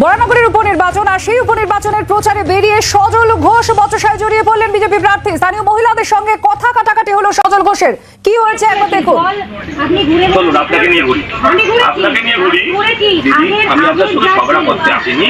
বরানগরের উপনির্বাচন আর সেই উপনির্বাচনের প্রচারে বেরিয়ে সজল ঘোষ বচসায় জড়িয়ে পড়লেন বিজেপি প্রার্থী। স্থানীয় মহিলাদের সঙ্গে কথা কাটাকাটি হলো সজল ঘোষের। কি হয়েছে একবার দেখুন। আপনি ঘুরে চলুন আপনাকে নিয়ে। আপনাকে নিয়ে আমি আপনার সঙ্গে ঝগড়া করতে আসিনি।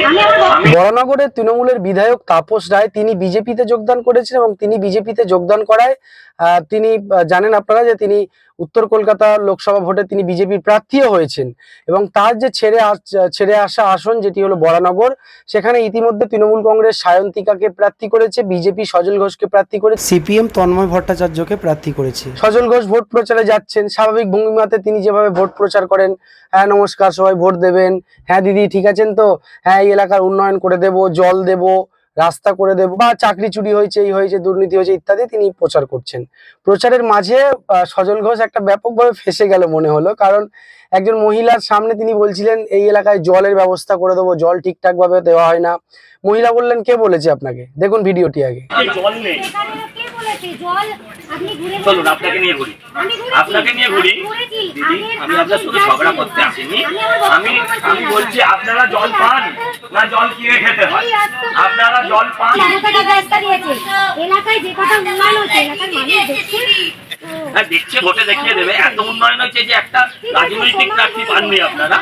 বরানগরের তৃণমূলের বিধায়ক তাপস রায় তিনি বিজেপিতে যোগদান করেছেন এবং তিনি বিজেপিতে যোগদান করায় আহ, তিনি জানেন আপনারা যে তিনি উত্তর কলকাতা লোকসভা ভোটে তিনি বিজেপির প্রার্থীও হয়েছেন। এবং তার যে ছেড়ে আস- ছেড়ে আসা আসন যেটি হলো বরানগর সেখানে ইতিমধ্যে তৃণমূল কংগ্রেস সায়ন্তিকাকে প্রার্থী করেছে বিজেপি সজল ঘোষকে প্রার্থী করে সিপিএম তন্ময় ভট্টাচার্যকে প্রার্থী করেছে। সজল ঘোষ ভোট প্রচারে যাচ্ছেন স্বাভাবিক ভঙ্গিমাতে তিনি যেভাবে ভোট প্রচার করেন হ্যাঁ নমস্কার সবাই ভোট দেবেন হ্যাঁ দিদি ঠিক আছেন তো? হ্যাঁ এই এলাকার উন্নয়ন করে দেব জল দেব রাস্তা করে দেব বা চাকরি চুরি হয়েছে, এই হয়েছে, দুর্নীতি হয়েছে ইত্যাদি তিনি প্রচার করছেন। প্রচারের মাঝে সজল ঘোষ একটা ব্যাপকভাবে ফেসে গেল মনে হলো, কারণ একজন মহিলার সামনে তিনি বলছিলেন, এই এলাকায় জলের ব্যবস্থা করে দেবো, জল ঠিকঠাক ভাবে দেওয়া হয় না। মহিলা বললেন, কে বলেছে আপনাকে? দেখুন ভিডিওটি আগে। জল নেই। চলুন আপনাকে নিয়ে ঘুরি। আপনাকে নিয়ে ঘুরি। দিদি আমি আপনার সঙ্গে ঝগড়া করতে আসিনি। আমি আমি বলছি আপনারা জল পান না জল কিনে খেতে হয়। আপনারা জল পান। এলাকাটা রাস্তা দিয়েছে। এলাকায় যে কটা উন্নয়ন হচ্ছে এলাকার মানুষ দেখছে। হ্যাঁ দেখছে ভোটে দেখিয়ে দেবে। এত উন্নয়ন হয়েছে যে একটা রাজনৈতিক প্রার্থী পাননি আপনারা।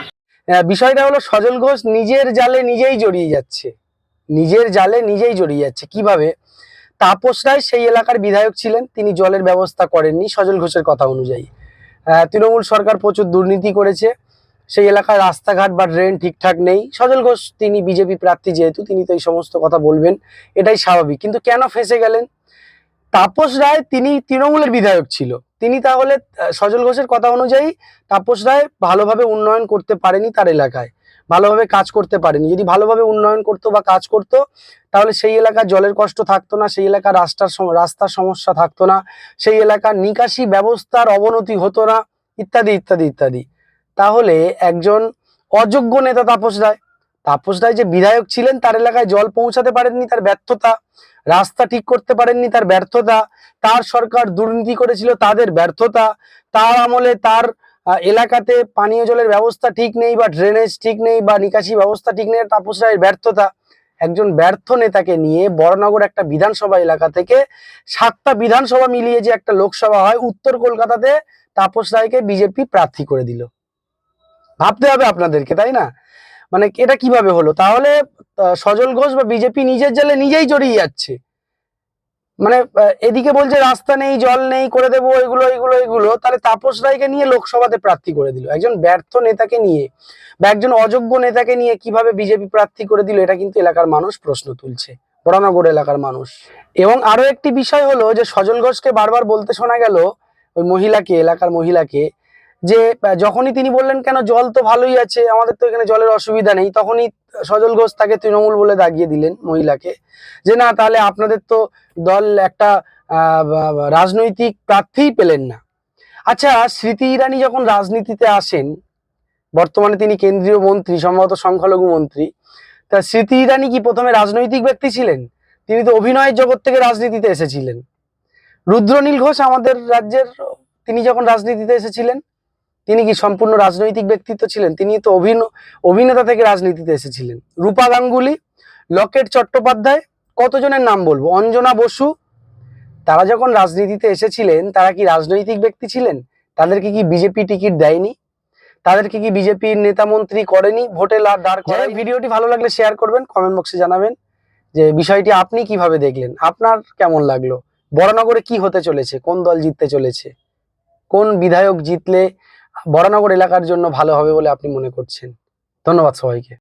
বিষয়টা হলো সজল ঘোষ নিজের জালে নিজেই জড়িয়ে যাচ্ছে। নিজের জালে নিজেই জড়িয়ে যাচ্ছে। কীভাবে? তাপস রায় সেই এলাকার বিধায়ক ছিলেন। তিনি জলের ব্যবস্থা করেননি সজল ঘোষের কথা অনুযায়ী। তৃণমূল সরকার প্রচুর দুর্নীতি করেছে। সেই এলাকার রাস্তাঘাট বা ড্রেন ঠিকঠাক নেই। সজল ঘোষ, তিনি বিজেপি প্রার্থী যেহেতু, তিনি তো এই সমস্ত কথা বলবেন। এটাই স্বাভাবিক। কিন্তু কেন ফেসে গেলেন? তাপস রায় তিনি তৃণমূলের বিধায়ক ছিল। তিনি তাহলে সজল ঘোষের কথা অনুযায়ী তাপস রায় ভালোভাবে উন্নয়ন করতে পারেনি তার এলাকায়। ভালোভাবে কাজ করতে পারেনি। যদি ভালোভাবে উন্নয়ন করতো বা কাজ করতো, তাহলে সেই এলাকার জলের কষ্ট থাকতো না, সেই এলাকার রাস্তার রাস্তার সমস্যা থাকতো না, সেই এলাকার নিকাশি ব্যবস্থার অবনতি হতো না, ইত্যাদি ইত্যাদি ইত্যাদি। তাহলে একজন অযোগ্য নেতা তাপস রায় তাপস রায় যে বিধায়ক ছিলেন, তার এলাকায় জল পৌঁছাতে পারেননি, তার ব্যর্থতা, রাস্তা ঠিক করতে পারেননি, তার ব্যর্থতা, তার সরকার দুর্নীতি করেছিল, তাদের ব্যর্থতা, তার আমলে তার এলাকাতে পানীয় জলের ব্যবস্থা ঠিক নেই বা ড্রেনেজ ঠিক নেই বা নিকাশি ব্যবস্থা ঠিক নেই তাপস রায়ের ব্যর্থতা। একজন ব্যর্থ নেতাকে নিয়ে বড়নগর একটা বিধানসভা এলাকা থেকে সাতটা বিধানসভা মিলিয়ে যে একটা লোকসভা হয়, উত্তর কলকাতাতে তাপস রায়কে বিজেপি প্রার্থী করে দিল। ভাবতে হবে আপনাদেরকে, তাই না? মানে এটা কীভাবে হলো? তাহলে সজল ঘোষ বা বিজেপি নিজের জেলে নিজেই জড়িয়ে যাচ্ছে। মানে এদিকে বলছে, রাস্তা নেই, জল নেই, করে দেবো এগুলো এগুলো এগুলো তাহলে তাপস রায়কে নিয়ে লোকসভাতে প্রার্থী করে দিল। একজন ব্যর্থ নেতাকে নিয়ে বা একজন অযোগ্য নেতাকে নিয়ে কীভাবে বিজেপি প্রার্থী করে দিল, এটা কিন্তু এলাকার মানুষ প্রশ্ন তুলছে। বরানগর এলাকার মানুষ। এবং আরও একটি বিষয় হলো যে, সজল ঘোষকে বারবার বলতে শোনা গেল, ওই মহিলাকে, এলাকার মহিলাকে যে যখনই তিনি বললেন, কেন জল তো ভালোই আছে, আমাদের তো এখানে জলের অসুবিধা নেই, তখনই সজল ঘোষ তাকে তৃণমূল বলে দাগিয়ে দিলেন মহিলাকে। যে, না, তাহলে আপনাদের তো দল একটা রাজনৈতিক প্রার্থীই পেলেন না। আচ্ছা স্মৃতি ইরানি যখন রাজনীতিতে আসেন, বর্তমানে তিনি কেন্দ্রীয় মন্ত্রী, সম্ভবত সংখ্যালঘু মন্ত্রী, তা স্মৃতি ইরানি কি প্রথমে রাজনৈতিক ব্যক্তি ছিলেন? তিনি তো অভিনয়ের জগৎ থেকে রাজনীতিতে এসেছিলেন। রুদ্রনীল ঘোষ আমাদের রাজ্যের, তিনি যখন রাজনীতিতে এসেছিলেন তিনি কি সম্পূর্ণ রাজনৈতিক ব্যক্তিত্ব ছিলেন? তিনি তো অভিন অভিনেতা থেকে রাজনীতিতে এসেছিলেন। রূপা গাঙ্গুলি লকেট চট্টোপাধ্যায় কতজনের নাম বলব? অঞ্জনা বসু তারা যখন রাজনীতিতে এসেছিলেন তারা কি রাজনৈতিক ব্যক্তি ছিলেন? তাদেরকে কি বিজেপি টিকিট দেয়নি? তাদেরকে কি বিজেপির নেতা মন্ত্রী করেনি? ভোটে দাঁড় করে ভিডিওটি ভালো লাগলে শেয়ার করবেন কমেন্ট বক্সে জানাবেন যে বিষয়টি আপনি কীভাবে দেখলেন? আপনার কেমন লাগল? বরানগরে কি হতে চলেছে? কোন দল জিততে চলেছে? কোন বিধায়ক জিতলে বরানগর এলাকার জন্য ভালো হবে বলে আপনি মনে করছেন। ধন্যবাদ সবাইকে।